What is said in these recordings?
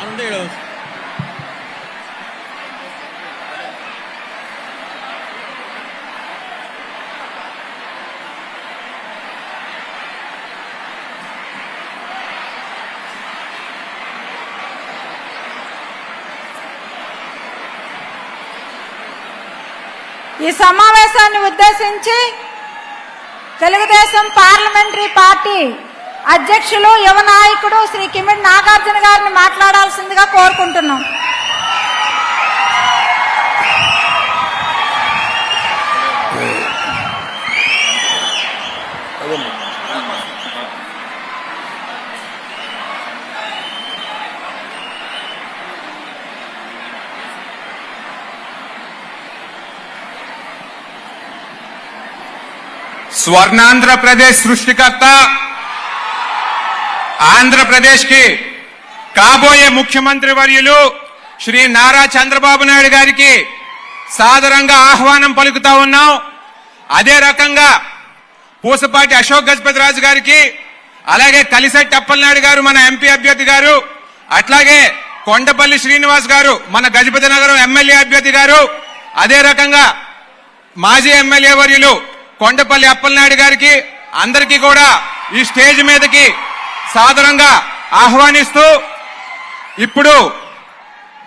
అంటే ఈ సమావేశాన్ని ఉద్దేశించి తెలుగుదేశం పార్లమెంటరీ పార్టీ అధ్యక్షులు యువ నాయకుడు శ్రీ కిమిడి నాగార్జున గారిని మాట్లాడాల్సిందిగా కోరుకుంటున్నాం. స్వర్ణాంధ్రప్రదేశ్ సృష్టికర్త ఆంధ్రప్రదేశ్కి కాబోయే ముఖ్యమంత్రి వర్యులు శ్రీ నారా చంద్రబాబు నాయుడు గారికి సాదరంగా ఆహ్వానం పలుకుతా ఉన్నాం. అదే రకంగా పూసపాటి అశోక్ గజపతి రాజు గారికి అలాగే కలిసెట్టి అప్పలనాయుడు గారు మన ఎంపీ అభ్యర్థి గారు అట్లాగే కొండపల్లి శ్రీనివాస్ గారు మన గజపతి నగరం ఎమ్మెల్యే అభ్యర్థి గారు అదే రకంగా మాజీ ఎమ్మెల్యే వర్యులు కొండపల్లి అప్పలనాయుడు గారికి అందరికీ కూడా ఈ స్టేజ్ మీదకి సాదరంగా ఆహ్వానిస్తూ ఇప్పుడు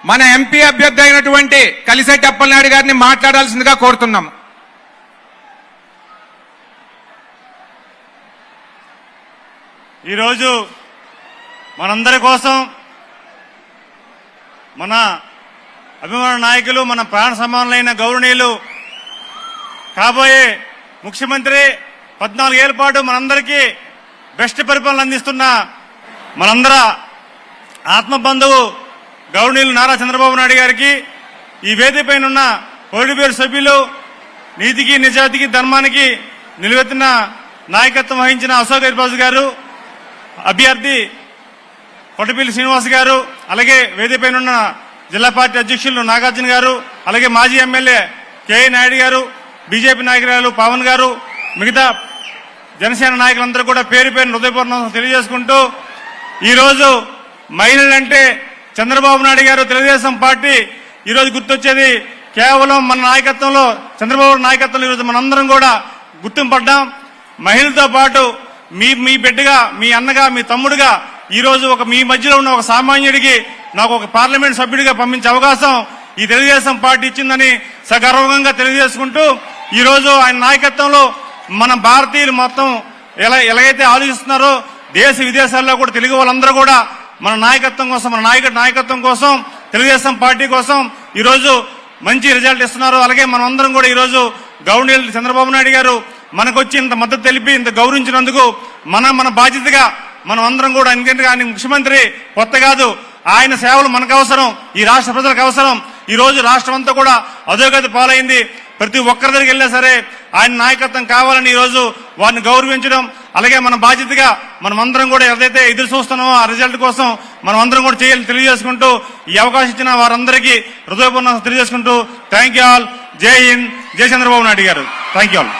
మన ఎంపీ అభ్యర్థి అయినటువంటి కలిసెట్టి అప్పలనాయుడు గారిని మాట్లాడాల్సిందిగా కోరుతున్నాం. ఈరోజు మనందరి కోసం మన అభిమాన నాయకులు మన ప్రాణ సమానులైన గౌరవనీయులు కాబోయే ముఖ్యమంత్రి పద్నాలుగేళ్ళ పాటు మనందరికీ బెస్ట్ పరిపాలన అందిస్తున్న మనందర ఆత్మబంధువు గౌరవనీయులు నారా చంద్రబాబు నాయుడు గారికి ఈ వేదిక పైన ఉన్న పొలిటిబేరు సభ్యులు నీతికి నిజాతికి ధర్మానికి నిలువెత్తిన నాయకత్వం వహించిన అశోక్ గజబాజు గారు అభ్యర్థి కొట్టపల్లి శ్రీనివాస్ గారు అలాగే వేదికపైన ఉన్న జిల్లా పార్టీ అధ్యక్షులు నాగార్జున గారు అలాగే మాజీ ఎమ్మెల్యే కేఏ నాయుడు గారు బీజేపీ నాయకురాలు పవన్ గారు మిగతా జనసేన నాయకులందరూ కూడా పేరు పేరు హృదయపూర్వకం తెలియజేసుకుంటూ ఈరోజు మహిళలంటే చంద్రబాబు నాయుడు గారు తెలుగుదేశం పార్టీ ఈరోజు గుర్తొచ్చేది కేవలం మన నాయకత్వంలో చంద్రబాబు నాయకత్వంలో ఈరోజు మనందరం కూడా గుర్తింపడ్డాం. మహిళతో పాటు మీ మీ బిడ్డగా మీ అన్నగా మీ తమ్ముడుగా ఈరోజు ఒక మీ మధ్యలో ఉన్న ఒక సామాన్యుడికి నాకు ఒక పార్లమెంట్ సభ్యుడిగా పంపించే అవకాశం ఈ తెలుగుదేశం పార్టీ ఇచ్చిందని సగర్వంగా తెలియజేసుకుంటూ ఈరోజు ఆయన నాయకత్వంలో మన భారతీయులు మొత్తం ఎలా ఎలాగైతే ఆలోచిస్తున్నారో దేశ విదేశాల్లో కూడా తెలుగు వాళ్ళందరూ కూడా మన నాయకత్వం కోసం మన నాయక నాయకత్వం కోసం తెలుగుదేశం పార్టీ కోసం ఈరోజు మంచి రిజల్ట్ ఇస్తున్నారు. అలాగే మనం అందరం కూడా ఈరోజు గవర్నర్ చంద్రబాబు నాయుడు గారు మనకొచ్చి ఇంత మద్దతు తెలిపి ఇంత గౌరవించినందుకు మన మన బాధ్యతగా మనం అందరం కూడా ఎందుకంటే ఆయన ముఖ్యమంత్రి కొత్త కాదు. ఆయన సేవలు మనకు అవసరం ఈ రాష్ట్ర ప్రజలకు అవసరం. ఈ రోజు రాష్ట్రం అంతా కూడా అధోగతి పాలైంది. ప్రతి ఒక్కరి దగ్గరికి వెళ్ళినా సరే ఆయన నాయకత్వం కావాలని ఈ రోజు వారిని గౌరవించడం అలాగే మన బాధ్యతగా మనమందరం కూడా ఏదైతే ఎదురు చూస్తున్నామో ఆ రిజల్ట్ కోసం మనం అందరం కూడా చేయాలి తెలియజేసుకుంటూ ఈ అవకాశం ఇచ్చిన వారందరికీ హృదయపూర్ణ తెలియజేసుకుంటూ థ్యాంక్ యూ ఆల్ జై హింద్. జై చంద్రబాబు నాయుడు గారు. థ్యాంక్ యూ ఆల్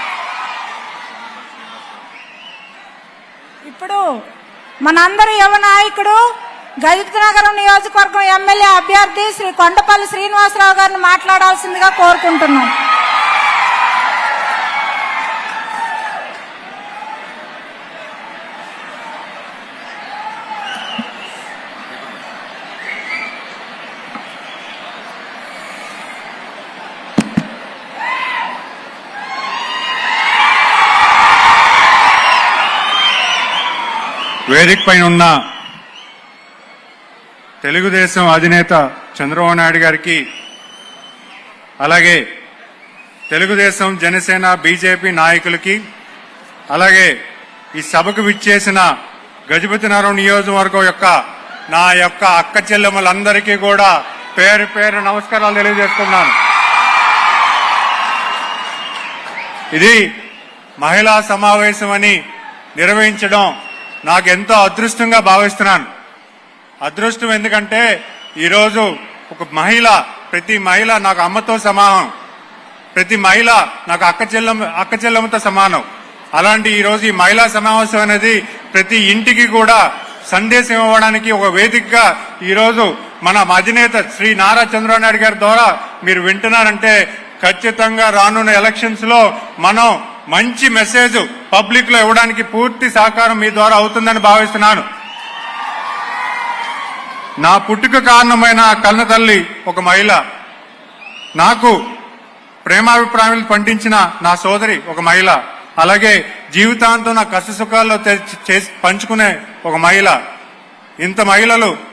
ఇప్పుడు మనందరి యువ నాయకుడు గజపతినగరం నియోజకవర్గం ఎమ్మెల్యే అభ్యర్థి శ్రీ కొండపల్లి శ్రీనివాసరావు గారిని మాట్లాడాల్సిందిగా కోరుకుంటున్నాం. వేదిక పైన ఉన్న తెలుగుదేశం అధినేత చంద్రబాబు నాయుడు గారికి అలాగే తెలుగుదేశం జనసేన బీజేపీ నాయకులకి అలాగే ఈ సభకు విచ్చేసిన గజపతి నగరం నియోజకవర్గం యొక్క నా యొక్క అక్క చెల్లెమ్మలందరికీ కూడా పేరు పేరు నమస్కారాలు తెలియజేస్తున్నాను. ఇది మహిళా సమావేశం అని నిర్వహించడం నాకు ఎంతో అదృష్టంగా భావిస్తున్నాను. అదృష్టం ఎందుకంటే ఈరోజు ఒక మహిళ ప్రతి మహిళ నాకు అమ్మతో సమానం. ప్రతి మహిళ నాకు అక్క చెల్లెమ్మ అక్క చెల్లెమ్మతో సమానం. అలాంటి ఈరోజు ఈ మహిళా సమావేశం అనేది ప్రతి ఇంటికి కూడా సందేశం ఇవ్వడానికి ఒక వేదికగా ఈరోజు మన అధినేత శ్రీ నారా చంద్రబాబు నాయుడు గారి ద్వారా మీరు వింటున్నారంటే ఖచ్చితంగా రానున్న ఎలక్షన్స్లో మనం మంచి మెసేజ్ పబ్లిక్లో ఇవ్వడానికి పూర్తి సహకారం మీ ద్వారా అవుతుందని భావిస్తున్నాను. నా పుట్టుక కారణమైన కన్న తల్లి ఒక మహిళ. నాకు ప్రేమాభిప్రాయాలు పండించిన నా సోదరి ఒక మహిళ. అలాగే జీవితాంతం నా కష్ట సుఖాల్లో చేసి పంచుకునే ఒక మహిళ. ఇంత మహిళలు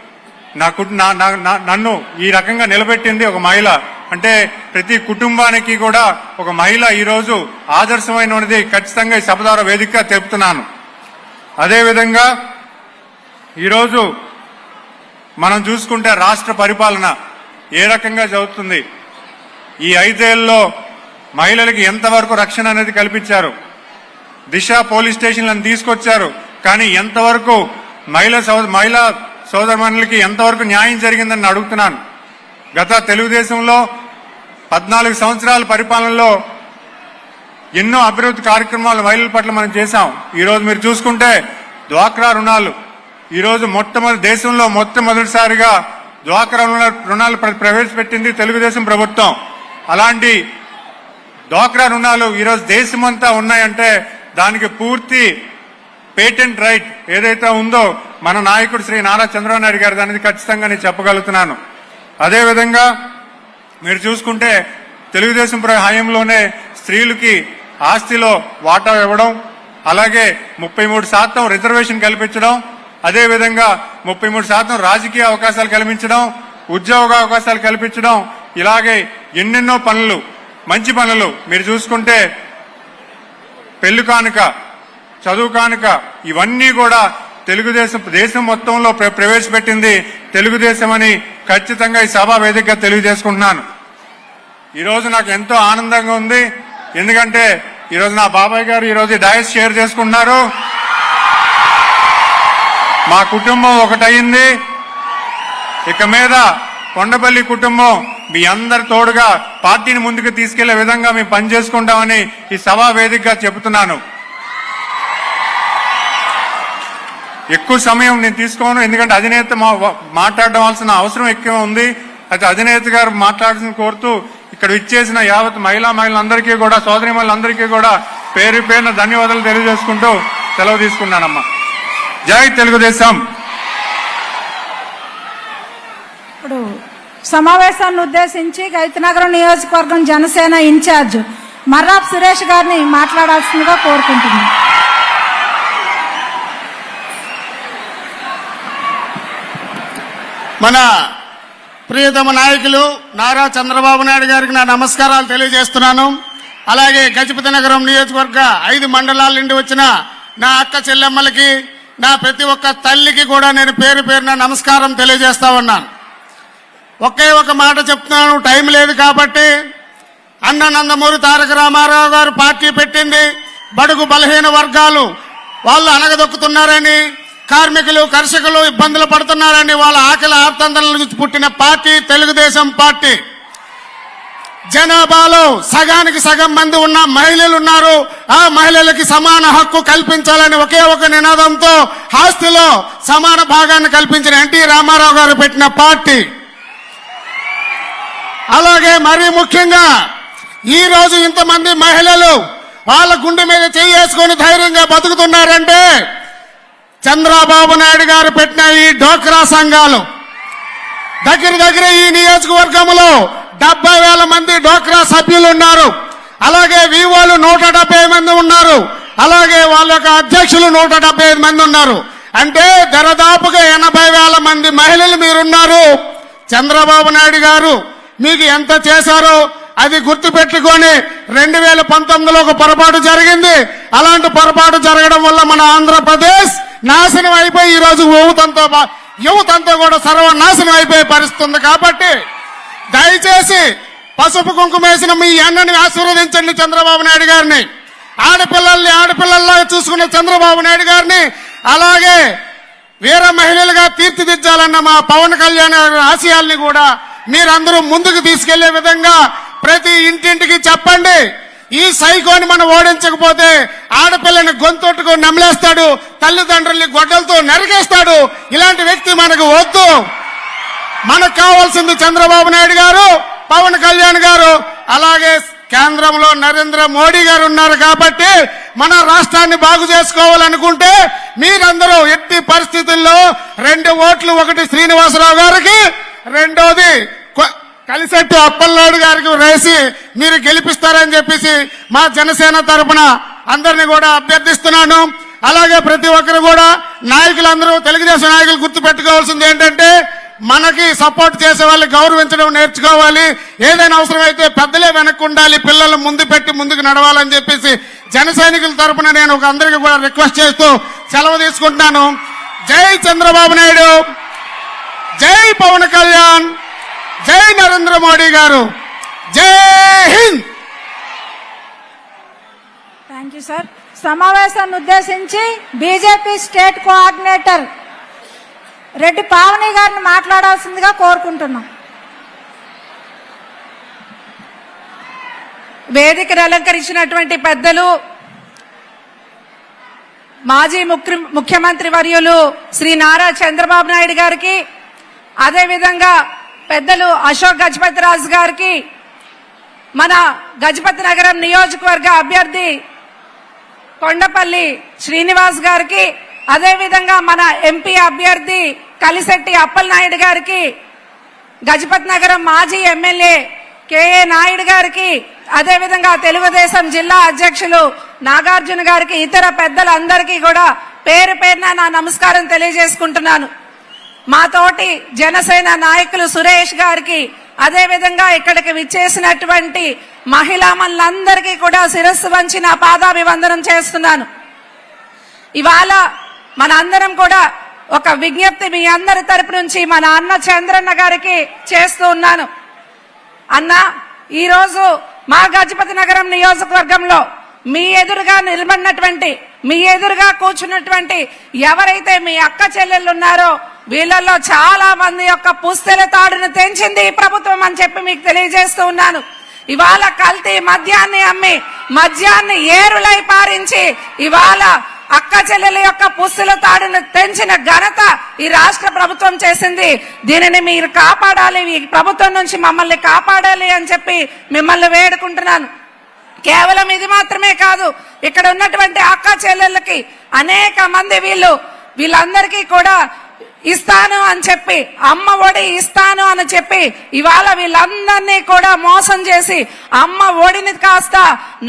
నా కుట్- నా- నా- నన్ను ఈ రకంగా నిలబెట్టింది ఒక మహిళ. అంటే ప్రతి కుటుంబానికి కూడా ఒక మహిళ ఈరోజు ఆదర్శమైనది ఖచ్చితంగా ఈ సభ వేదికగా తెలుపుతున్నాను. అదేవిధంగా ఈరోజు మనం చూసుకుంటే రాష్ట్ర పరిపాలన ఏ రకంగా జరుగుతుంది? ఈ ఐదేళ్ళలో మహిళలకి ఎంతవరకు రక్షణ అనేది కల్పించారు? దిశ పోలీస్ స్టేషన్లను తీసుకొచ్చారు. కానీ ఎంతవరకు మహిళ మహిళా సోదరుమణులకి ఎంతవరకు న్యాయం జరిగిందని అడుగుతున్నాను. గత తెలుగుదేశంలో పద్నాలుగు సంవత్సరాల పరిపాలనలో ఎన్నో అభివృద్ధి కార్యక్రమాలు మహిళల పట్ల మనం చేశాం. ఈరోజు మీరు చూసుకుంటే డ్వాక్రా రుణాలు ఈరోజు మొట్టమొదటి దేశంలో మొట్టమొదటిసారిగా డ్వాక్రా రుణాలు ప్ర- ప్రవేశపెట్టింది తెలుగుదేశం ప్రభుత్వం. అలాంటి డ్వాక్రా రుణాలు ఈరోజు దేశమంతా ఉన్నాయంటే దానికి పూర్తి పేటెంట్ రైట్ ఏదైతే ఉందో మన నాయకుడు శ్రీ నారా చంద్రబాబు నాయుడు గారు అనేది ఖచ్చితంగా నేను చెప్పగలుగుతున్నాను. అదేవిధంగా మీరు చూసుకుంటే తెలుగుదేశం హయాంలోనే స్త్రీలకి ఆస్తిలో వాటా ఇవ్వడం అలాగే ముప్పై మూడు శాతం రిజర్వేషన్ కల్పించడం అదేవిధంగా ముప్పై మూడు శాతం రాజకీయ అవకాశాలు కల్పించడం ఉద్యోగ అవకాశాలు కల్పించడం ఇలాగే ఎన్నెన్నో పనులు మంచి పనులు మీరు చూసుకుంటే పెళ్ళి కానుక చదువు కానుక ఇవన్నీ కూడా తెలుగుదేశం దేశం మొత్తంలో ప్ర- ప్రవేశపెట్టింది తెలుగుదేశం అని ఖచ్చితంగా ఈ సభా వేదికగా తెలియజేసుకుంటున్నాను. ఈరోజు నాకు ఎంతో ఆనందంగా ఉంది. ఎందుకంటే ఈరోజు నా బాబాయ్ గారు ఈరోజు డయస్ షేర్ చేసుకుంటున్నారు. మా కుటుంబం ఒకటయింది. ఇక మీద కొండపల్లి కుటుంబం మీ అందరి తోడుగా పార్టీని ముందుకు తీసుకెళ్ళే విధంగా మేము పనిచేసుకుంటామని ఈ సభా వేదికగా చెబుతున్నాను. ఎక్కువ సమయం నేను తీసుకోను ఎందుకంటే అధినేత మా- మాట్లాడవలసిన అవసరం ఎక్కువ ఉంది. అయితే అధినేత గారు మాట్లాడాల్సిన కోరుతూ ఇక్కడ ఇచ్చేసిన యావత్ మహిళా మహిళలందరికీ కూడా సోదరి మహిళలందరికీ కూడా పేరు పేరున ధన్యవాదాలు తెలియజేసుకుంటూ సెలవు తీసుకున్నానమ్మా. జై తెలుగుదేశం. ఇప్పుడు సమావేశాన్ని ఉద్దేశించి గైతనగరం నియోజకవర్గం జనసేన ఇన్ఛార్జ్ మర్రాప్ సురేష్ గారిని మాట్లాడాల్సిందిగా కోరుకుంటున్నాను. మన ప్రియతమ నాయకులు నారా చంద్రబాబు నాయుడు గారికి నా నమస్కారాలు తెలియజేస్తున్నాను. అలాగే గజపతి నగరం నియోజకవర్గ ఐదు మండలాల నుండి వచ్చిన నా అక్క చెల్లెమ్మలకి నా ప్రతి ఒక్క తల్లికి కూడా నేను పేరు పేరున నమస్కారం తెలియజేస్తా ఉన్నాను. ఒకే ఒక మాట చెప్తున్నాను టైం లేదు కాబట్టి. అన్న నందమూరి తారక రామారావు గారు పార్టీ పెట్టింది బడుగు బలహీన వర్గాలు వాళ్ళు అనగదొక్కుతున్నారని. కార్మికులు కర్షకులు ఇబ్బందులు పడుతున్నారని వాళ్ళ ఆకలి ఆర్తందనల నుంచి పుట్టిన పార్టీ తెలుగుదేశం పార్టీ. జనాభాలో సగానికి సగం మంది ఉన్న మహిళలు ఉన్నారు. ఆ మహిళలకి సమాన హక్కు కల్పించాలని ఒకే ఒక నినాదంతో ఆస్తిలో సమాన భాగాన్ని కల్పించిన ఎన్టీ రామారావు గారు పెట్టిన పార్టీ. అలాగే మరీ ముఖ్యంగా ఈ రోజు ఇంతమంది మహిళలు వాళ్ళ గుండె మీద చేసుకొని ధైర్యంగా బతుకుతున్నారంటే చంద్రబాబు నాయుడు గారు పెట్టిన ఈ డోక్రా సంఘాలు దగ్గర దగ్గర ఈ నియోజకవర్గంలో డెబ్బై వేల మంది డోక్రా సభ్యులు ఉన్నారు. అలాగే వివోలు నూట డెబ్బై మంది ఉన్నారు. అలాగే వాళ్ళ యొక్క అధ్యక్షులు నూట డెబ్బై మంది ఉన్నారు. అంటే దరదాపుగా ఎనభై వేల మంది మహిళలు మీరున్నారు. చంద్రబాబు నాయుడు గారు మీకు ఎంత చేశారో అది గుర్తుపెట్టుకొని రెండు వేల పంతొమ్మిదిలో ఒక పొరపాటు జరిగింది. అలాంటి పొరపాటు జరగడం వల్ల మన ఆంధ్రప్రదేశ్ నాశనం అయిపోయి ఈ రోజు యువతంతో బా- కూడా సర్వనాశనం అయిపోయే పరిస్థితి ఉంది కాబట్టి దయచేసి పసుపు కుంకుమేసిన మీ అన్నని ఆశీర్వదించండి చంద్రబాబు నాయుడు గారిని. ఆడపిల్లల్ని ఆడపిల్లల్లా చూసుకున్న చంద్రబాబు నాయుడు గారిని. అలాగే వీర మహిళలుగా తీర్చిదిద్దాలన్న మా పవన్ కళ్యాణ్ ఆశయాల్ని కూడా మీరందరూ ముందుకు తీసుకెళ్ళే విధంగా ప్రతి ఇంటింటికి చెప్పండి. ఈ సైకోని మనం ఓడించకపోతే ఆడపిల్లని గొంతొట్టుకు నమిలేస్తాడు తల్లిదండ్రుల్ని గొడ్డలతో నరికేస్తాడు. ఇలాంటి వ్యక్తి మనకు వద్దు. మనకు కావాల్సింది చంద్రబాబు నాయుడు గారు పవన్ కళ్యాణ్ గారు అలాగే కేంద్రంలో నరేంద్ర మోడీ గారు ఉన్నారు కాబట్టి మన రాష్ట్రాన్ని బాగు చేసుకోవాలనుకుంటే మీరందరూ ఎట్టి పరిస్థితుల్లో రెండు ఓట్లు ఒకటి శ్రీనివాసరావు గారికి రెండోది కలిసెట్టి అప్పలనాయుడు గారికి వేసి మీరు గెలిపిస్తారని చెప్పేసి మా జనసేన తరఫున అందరిని కూడా అభ్యర్థిస్తున్నాను. అలాగే ప్రతి ఒక్కరు కూడా నాయకులందరూ తెలుగుదేశం నాయకులు గుర్తు పెట్టుకోవాల్సింది ఏంటంటే మనకి సపోర్ట్ చేసే వాళ్ళు గౌరవించడం నేర్చుకోవాలి. ఏదైనా అవసరమైతే పెద్దలే వెనక్కు ఉండాలి పిల్లలు ముందు పెట్టి ముందుకు నడవాలని చెప్పేసి జన సైనికుల నేను ఒక అందరికీ కూడా రిక్వెస్ట్ చేస్తూ సెలవు తీసుకుంటున్నాను. జై చంద్రబాబు నాయుడు! జై పవన్ కళ్యాణ్! జై నరేంద్ర మోడీ గారు. జై హింద్. థ్యాంక్ యూ సార్ సమావేశాన్ని ఉద్దేశించి BJP state coordinator Reddy Pavani గారిని మాట్లాడాల్సిందిగా కోరుకుంటున్నాం. వేదికను అలంకరించినటువంటి పెద్దలు మాజీ ముఖ్య- ముఖ్యమంత్రి వర్యులు శ్రీ నారా చంద్రబాబు నాయుడు గారికి అదేవిధంగా పెద్దలు అశోక్ గజపతి రాజు గారికి మన గజపతి నగరం నియోజకవర్గ అభ్యర్థి కొండపల్లి శ్రీనివాస్ గారికి అదేవిధంగా మన ఎంపీ అభ్యర్థి కలిశెట్టి అప్పలనాయుడు గారికి గజపతి నగరం మాజీ ఎమ్మెల్యే కేఏ నాయుడు గారికి అదేవిధంగా తెలుగుదేశం జిల్లా అధ్యక్షులు నాగార్జున గారికి ఇతర పెద్దలందరికీ కూడా పేరు పేరున నా నమస్కారం తెలియజేసుకుంటున్నాను. మా తోటి జనసేన నాయకులు సురేష్ గారికి అదేవిధంగా ఇక్కడికి విచ్చేసినటువంటి మహిళా మహిళామణులందరికీ కూడా శిరస్సు వంచి నా పాదాభివందనం చేస్తున్నాను. ఇవాళ మన అందరం కూడా ఒక విజ్ఞప్తి మీ అందరి తరపు నుంచి మన అన్న చంద్రన్న గారికి చేస్తూ ఉన్నాను. అన్న ఈరోజు మా గజపతి నగరం నియోజకవర్గంలో మీ ఎదురుగా నిలబడినటువంటి మీ ఎదురుగా కూర్చున్నటువంటి ఎవరైతే మీ అక్క చెల్లెళ్ళు ఉన్నారో వీళ్ళల్లో చాలా మంది యొక్క పుస్తెల తాడును తెంచింది ఈ ప్రభుత్వం అని చెప్పి మీకు తెలియజేస్తూ ఉన్నాను. ఇవాళ కల్తీ మద్యాన్ని అమ్మి మద్యాన్ని ఏరులై పారించి ఇవాళ అక్క చెల్లెల యొక్క పుస్తుల తాడును తెంచిన ఘనత ఈ రాష్ట్ర ప్రభుత్వం చేసింది. దీనిని మీరు కాపాడాలి ఈ ప్రభుత్వం నుంచి మమ్మల్ని కాపాడాలి అని చెప్పి మిమ్మల్ని వేడుకుంటున్నాను. కేవలం ఇది మాత్రమే కాదు ఇక్కడ ఉన్నటువంటి అక్క చెల్లెళ్ళకి అనేక మంది వీళ్ళు వీళ్ళందరికీ కూడా ఇస్తాను అని చెప్పి అమ్మ ఒడి ఇస్తాను అని చెప్పి ఇవాళ వీళ్ళందరినీ కూడా మోసం చేసి అమ్మ ఒడిని కాస్త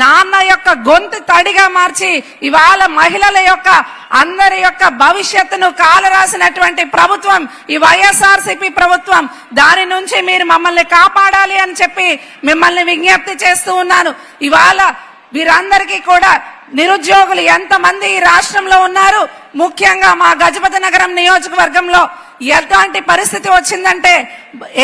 నాన్న యొక్క గొంతు తడిగా మార్చి ఇవాళ మహిళల యొక్క అందరి యొక్క భవిష్యత్తును కాలరాసినటువంటి ప్రభుత్వం ఈ వైఎస్ఆర్సీపీ ప్రభుత్వం దాని నుంచి మీరు మమ్మల్ని కాపాడాలి అని చెప్పి మిమ్మల్ని విజ్ఞప్తి చేస్తూ ఉన్నాను. ఇవాళ వీరందరికీ కూడా నిరుద్యోగులు ఎంతమంది ఈ రాష్ట్రంలో ఉన్నారు? ముఖ్యంగా మా గజపతి నగరం నియోజకవర్గంలో ఎలాంటి పరిస్థితి వచ్చిందంటే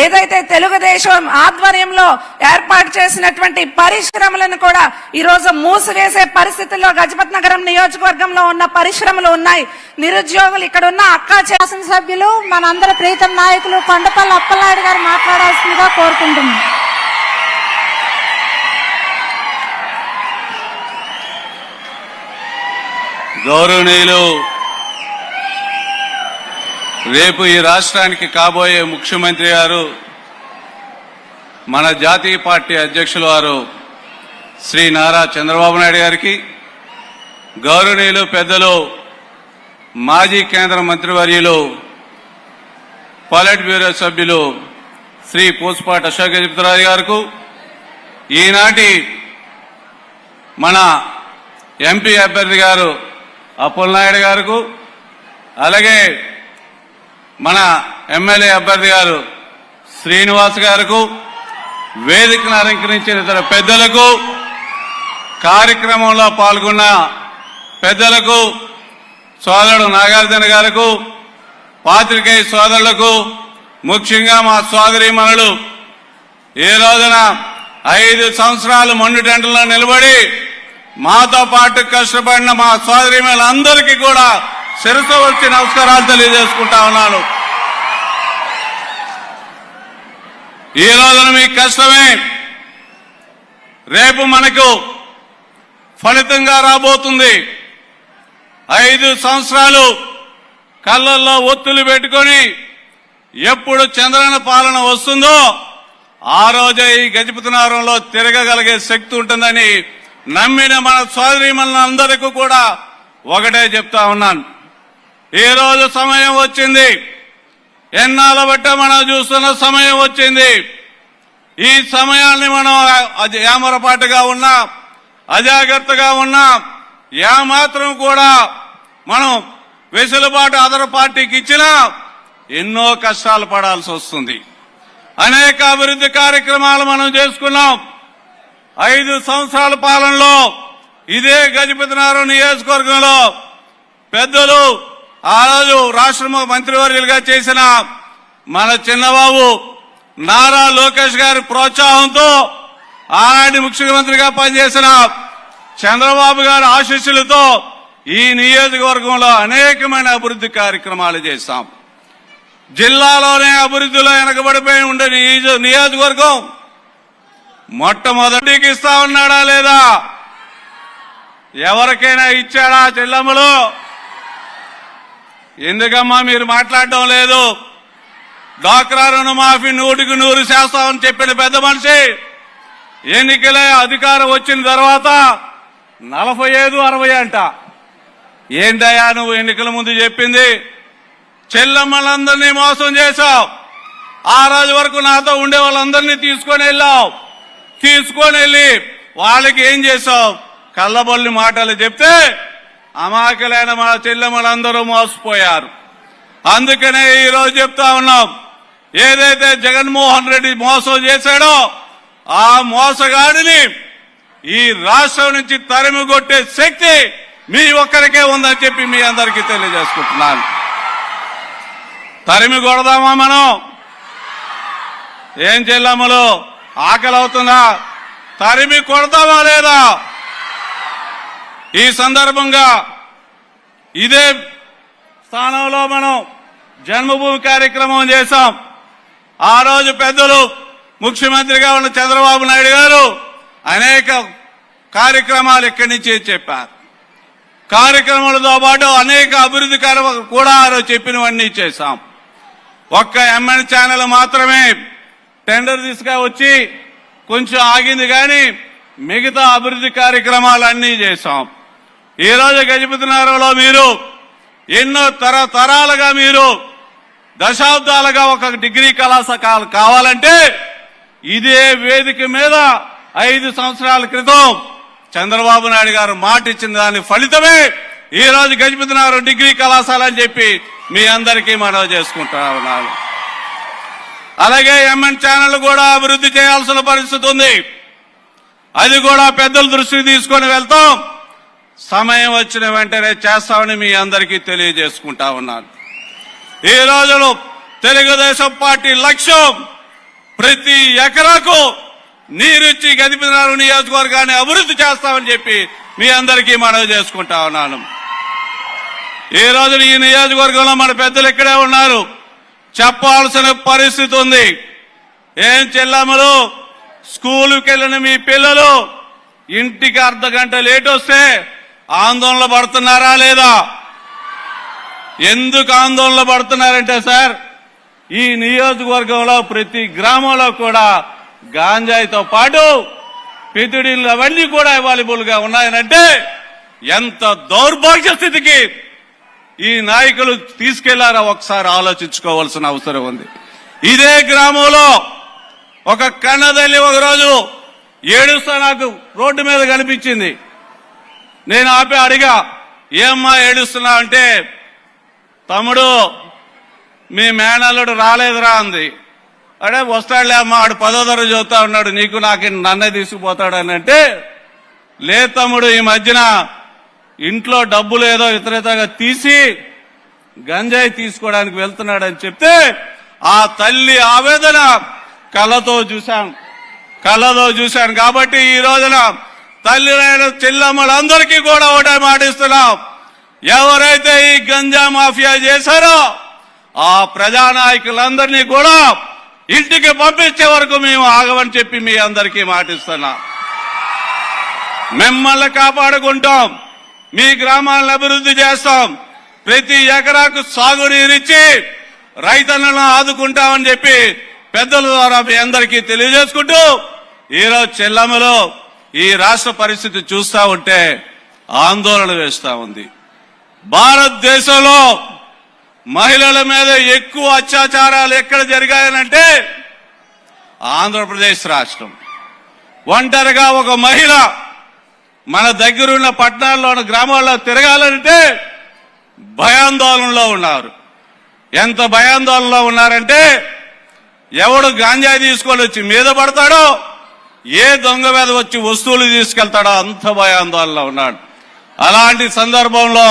ఏదైతే తెలుగుదేశం ఆధ్వర్యంలో ఏర్పాటు చేసినటువంటి పరిశ్రమలను కూడా ఈరోజు మూసివేసే పరిస్థితుల్లో గజపతి నగరం నియోజకవర్గంలో ఉన్న పరిశ్రమలు ఉన్నాయి. నిరుద్యోగులు ఇక్కడ ఉన్న అక్కా శాసనసభ్యులు మనందరి ప్రీతం నాయకులు కొండపల్లి అప్పలనాయుడు గారు మాట్లాడాల్సిందిగా కోరుకుంటున్నాం. గౌరవనీయులు రేపు ఈ రాష్ట్రానికి కాబోయే ముఖ్యమంత్రి గారు మన జాతీయ పార్టీ అధ్యక్షులు వారు శ్రీ నారా చంద్రబాబు నాయుడు గారికి గౌరవనీయులు పెద్దలు మాజీ కేంద్ర మంత్రివర్యులు పాలిట్ బ్యూరో సభ్యులు శ్రీ పూసపాటి అశోక గజపతిరాజు గారికి ఈనాటి మన ఎంపీ అభ్యర్థి గారు అప్పలనాయుడు గారుకు అలాగే మన ఎమ్మెల్యే అభ్యర్థి గారు శ్రీనివాస్ గారికి వేదికను అలంకరించిన ఇతర పెద్దలకు కార్యక్రమంలో పాల్గొన్న పెద్దలకు సోదరుడు నాగార్జున గారికి పాత్రికేయ సోదరులకు ముఖ్యంగా మా సోదరీమణులు ఈ రోజున ఐదు సంవత్సరాలు మొండుటెంటలో నిలబడి మాతో పాటు కష్టపడిన మా సోదరి అందరికీ కూడా శిరసు వచ్చి నమస్కారాలు తెలియజేసుకుంటా ఉన్నాను. ఈ రోజున మీ కష్టమే రేపు మనకు ఫలితంగా రాబోతుంది. ఐదు సంవత్సరాలు కళ్ళల్లో ఒత్తులు పెట్టుకొని ఎప్పుడు చంద్రన పాలన వస్తుందో ఆ రోజే ఈ గజపతినారంలో తిరగగలిగే శక్తి ఉంటుందని నమ్మిన మన సోదరిమలందరికీ కూడా ఒకటే చెప్తా ఉన్నాను. ఈ రోజు సమయం వచ్చింది. ఎన్నాళ్ళ బట్ట మనం చూస్తున్న సమయం వచ్చింది. ఈ సమయాన్ని మనం అది ఏమరపాటుగా ఉన్నా అజాగ్రత్తగా ఉన్నా ఏమాత్రం కూడా మనం వెసులుబాటు అదర పార్టీకి ఇచ్చినా ఎన్నో కష్టాలు పడాల్సి వస్తుంది. అనేక అభివృద్ధి కార్యక్రమాలు మనం చేసుకున్నాం. ఐదు సంవత్సరాల పాలనలో ఇదే గజపతినారాయణ నియోజకవర్గంలో పెద్దలు ఆ రోజు రాష్ట్ర మంత్రివర్యులుగా చేసిన మన చిన్నబాబు నారా లోకేష్ గారి ప్రోత్సాహంతో ఆనాటి ముఖ్యమంత్రిగా పనిచేసిన చంద్రబాబు గారి ఆశీస్సులతో ఈ నియోజకవర్గంలో అనేకమైన అభివృద్ధి కార్యక్రమాలు చేశాం. జిల్లాలోనే అభివృద్ధిలో వెనకబడిపోయి ఉండే నియోజ- నియోజకవర్గం మొట్టమొదటికి ఇస్తా ఉన్నాడా లేదా? ఎవరికైనా ఇచ్చాడా చెల్లమ్మలు? ఎందుకమ్మా మీరు మాట్లాడటం లేదు? డాక్రా రుణమాఫీ నూటికి నూరు చేస్తామని చెప్పిన పెద్ద మనిషి ఎన్నికలే అధికారం వచ్చిన తర్వాత నలభై ఐదు అరవై అంట. ఏంటయ్యా నువ్వు ఎన్నికల ముందు చెప్పింది? చెల్లమ్మలందరినీ మోసం చేశావు. ఆ రోజు వరకు నాతో ఉండే వాళ్ళందరినీ తీసుకొని వెళ్ళావు. తీసుకొని వెళ్ళి వాళ్ళకి ఏం చేసావు కళ్ళబొల్లి మాటలు చెప్తే అమాయకులైన మా చెల్లెమ్మలందరూ మోసపోయారు. అందుకనే ఈరోజు చెప్తా ఉన్నాం. ఏదైతే జగన్మోహన్ రెడ్డి మోసం చేశాడో ఆ మోసగాడిని ఈ రాష్ట్రం నుంచి తరిమి కొట్టే శక్తి మీ ఒక్కరికే ఉందని చెప్పి మీ అందరికీ తెలియజేసుకుంటున్నాను. తరిమి కొడదామా మనం? ఏం చెల్లమ్మలు? ఆకలి అవుతుందా తరిమి కొడతావా లేదా? ఈ సందర్భంగా ఇదే స్థానంలో మనం జన్మభూమి కార్యక్రమం చేశాం. ఆ రోజు పెద్దలు ముఖ్యమంత్రిగా ఉన్న చంద్రబాబు నాయుడు గారు అనేక కార్యక్రమాలు ఇక్కడి నుంచి చెప్పారు. కార్యక్రమాలతో పాటు అనేక అభివృద్ధి కూడా ఆ రోజు చెప్పినవన్నీ చేశాం. ఒక్క ఎంఎన్ ఛానల్ మాత్రమే టెండర్ తీసుకు వచ్చి కొంచెం ఆగింది కానీ మిగతా అభివృద్ధి కార్యక్రమాలన్నీ చేశాం. ఈ రోజు గజపతి నగరంలో మీరు ఎన్నో తరతరాలుగా మీరు దశాబ్దాలుగా ఒక డిగ్రీ కళాశాల కావాలంటే ఇదే వేదిక మీద ఐదు సంవత్సరాల క్రితం చంద్రబాబు నాయుడు గారు మాట ఇచ్చిన దాని ఫలితమే ఈ రోజు గజపతి నగరం డిగ్రీ కళాశాల అని చెప్పి మీ అందరికీ మనవి చేసుకుంటా ఉన్నాను. అలాగే ఎంఎన్ ఛానల్ కూడా అభివృద్ధి చేయాల్సిన పరిస్థితి ఉంది. అది కూడా పెద్దల దృష్టికి తీసుకొని వెళ్తాం. సమయం వచ్చిన వెంటనే చేస్తామని మీ అందరికీ తెలియజేసుకుంటా ఉన్నాను. ఈ రోజులో తెలుగుదేశం పార్టీ లక్ష్యం ప్రతి ఎకరాకు నీరిచ్చి గదిపినారు నియోజకవర్గాన్ని అభివృద్ధి చేస్తామని చెప్పి మీ అందరికీ మనవి చేసుకుంటా ఉన్నాను. ఈ రోజు ఈ నియోజకవర్గంలో మన పెద్దలు ఇక్కడే ఉన్నారు. చెప్పాల్సిన పరిస్థితి ఉంది. ఏం చెల్లమ్మలు? స్కూలుకి వెళ్ళిన మీ పిల్లలు ఇంటికి అర్ధ గంట లేట్ వస్తే ఆందోళన పడుతున్నారా లేదా? ఎందుకు ఆందోళన పడుతున్నారంటే సార్ ఈ నియోజకవర్గంలో ప్రతి గ్రామంలో కూడా గాంజాయితో పాటు పితుడిలు అవన్నీ కూడా అవైలబుల్గా ఉన్నాయనంటే ఎంత దౌర్భాగ్య స్థితికి ఈ నాయకులు తీసుకెళ్ళారా ఒకసారి ఆలోచించుకోవాల్సిన అవసరం ఉంది. ఇదే గ్రామంలో ఒక కన్నదల్లి ఒకరోజు ఏడుస్తా నాకు రోడ్డు మీద కనిపించింది. నేను ఆపి అడిగా ఏమ్మా ఏడుస్తున్నా? అంటే తమ్ముడు మీ మేనల్లుడు రాలేదురా అంది. అడే వస్తాడులే అమ్మా ఆడు పదో తరగతి చదువుతా ఉన్నాడు నీకు నాకు నన్నే తీసుకుపోతాడు అని అంటే లే తమ్ముడు ఈ మధ్యన ఇంట్లో డబ్బులు ఏదో ఇతరేతగా తీసి గంజాయి తీసుకోవడానికి వెళ్తున్నాడని చెప్తే ఆ తల్లి ఆవేదన కళ్ళతో చూశాను కళ్ళతో చూశాను కాబట్టి ఈ రోజున తల్లినైన చెల్లమ్మలందరికీ కూడా ఒకటే మాటిస్తున్నాం ఎవరైతే ఈ గంజా మాఫియా చేశారో ఆ ప్రజానాయకులందరినీ కూడా ఇంటికి పంపించే వరకు మేము ఆగమని చెప్పి మీ అందరికీ మాటిస్తున్నాం మిమ్మల్ని కాపాడుకుంటాం. మీ గ్రామాలను అభివృద్ధి చేస్తాం. ప్రతి ఎకరాకు సాగునీరిచ్చి రైతన్నలను ఆదుకుంటామని చెప్పి పెద్దల ద్వారా మీ అందరికీ తెలియజేసుకుంటూ ఈరోజు చెల్లమ్మలో ఈ రాష్ట్ర పరిస్థితి చూస్తా ఉంటే ఆందోళన వేస్తా ఉంది. భారతదేశంలో మహిళల మీద ఎక్కువ అత్యాచారాలు ఎక్కడ జరిగాయనంటే ఆంధ్రప్రదేశ్ రాష్ట్రం. ఒంటరిగా ఒక మహిళ మన దగ్గరున్న పట్టణాల్లో ఉన్న గ్రామాల్లో తిరగాలంటే భయాందోళనలో ఉన్నారు. ఎంత భయాందోళనలో ఉన్నారంటే ఎవడు గాంజా తీసుకొని వచ్చి మీద పడతాడో ఏ దొంగ మీద వచ్చి వస్తువులు తీసుకెళ్తాడో అంత భయాందోళనలో ఉన్నాడు. అలాంటి సందర్భంలో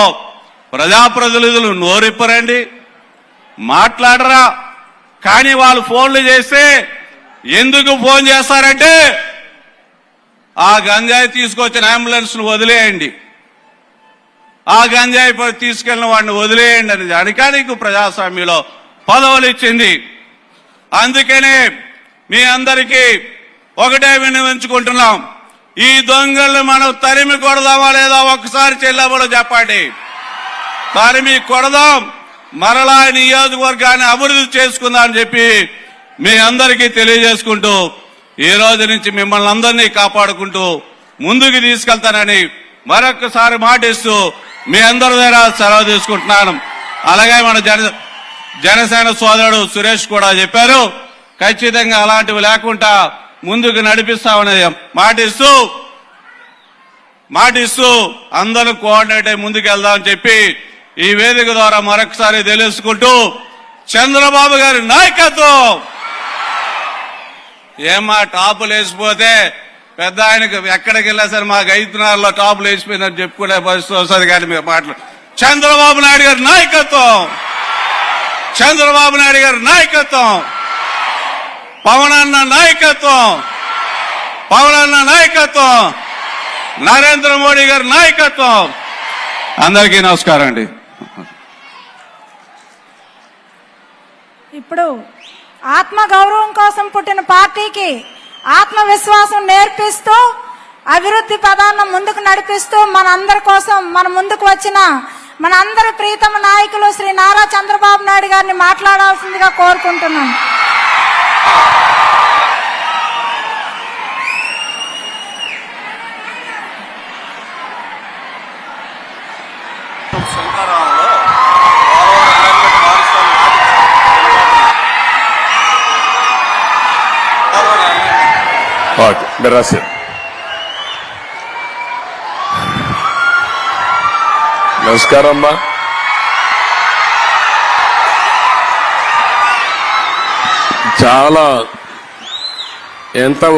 ప్రజాప్రతినిధులు నోరిప్పరండి మాట్లాడరా. కానీ వాళ్ళు ఫోన్లు చేస్తే ఎందుకు ఫోన్ చేస్తారంటే ఆ గంజాయి తీసుకొచ్చిన అంబులెన్స్ను వదిలేయండి. ఆ గంజాయి తీసుకెళ్ళిన వాడిని వదిలేయండి అని అడికానికి ప్రజాస్వామ్యంలో. పదవులు ఇచ్చింది. అందుకనే మీ అందరికీ ఒకటే వినియోగించుకుంటున్నాం ఈ దొంగల్ని మనం తరిమి కొడదామా లేదా ఒక్కసారి చెల్లబడు చెప్పండి. తరిమి కొడదాం. మరలా నియోజకవర్గాన్ని అభివృద్ధి చేసుకుందాం అని చెప్పి మీ అందరికీ తెలియజేసుకుంటూ ఈ రోజు నుంచి మిమ్మల్ని అందరినీ కాపాడుకుంటూ ముందుకు తీసుకెళ్తానని మరొకసారి మాటిస్తూ మీ అందరి దగ్గర సెలవు తీసుకుంటున్నాను. అలాగే మన జన జనసేన సోదరుడు సురేష్ కూడా చెప్పారు ఖచ్చితంగా అలాంటివి లేకుండా ముందుకు నడిపిస్తామని మాటిస్తూ మాటిస్తూ అందరూ కోఆర్డినేట్ అయి ముందుకు వెళ్దామని చెప్పి ఈ వేదిక ద్వారా మరొకసారి తెలుసుకుంటూ చంద్రబాబు గారి నాయకత్వం! ఏమా టాపులు వేసిపోతే పెద్ద ఆయనకు ఎక్కడికి వెళ్ళా సరే? మాకు ఐదున్నరలో టాపులు వేసిపోయిందని చెప్పుకునే పరిస్థితి వస్తుంది కానీ మీరు మాటలు చంద్రబాబు నాయుడు గారి నాయకత్వం! చంద్రబాబు నాయుడు గారి నాయకత్వం! పవన్ అన్న నాయకత్వం! పవన్ అన్న నాయకత్వం! నరేంద్ర మోడీ గారి నాయకత్వం! అందరికీ నమస్కారం అండి. ఇప్పుడు ఆత్మ గౌరవం కోసం పుట్టిన పార్టీకి ఆత్మవిశ్వాసం నేర్పిస్తూ అభివృద్ధి పదాలను ముందుకు నడిపిస్తూ మన అందరి కోసం మన ముందుకు వచ్చిన మన అందరి ప్రీతమ నాయకులు శ్రీ నారా చంద్రబాబు నాయుడు గారిని మాట్లాడాల్సిందిగా కోరుకుంటున్నాను Ok, gracias. నమస్కారం అమ్మా చాలా ఎంత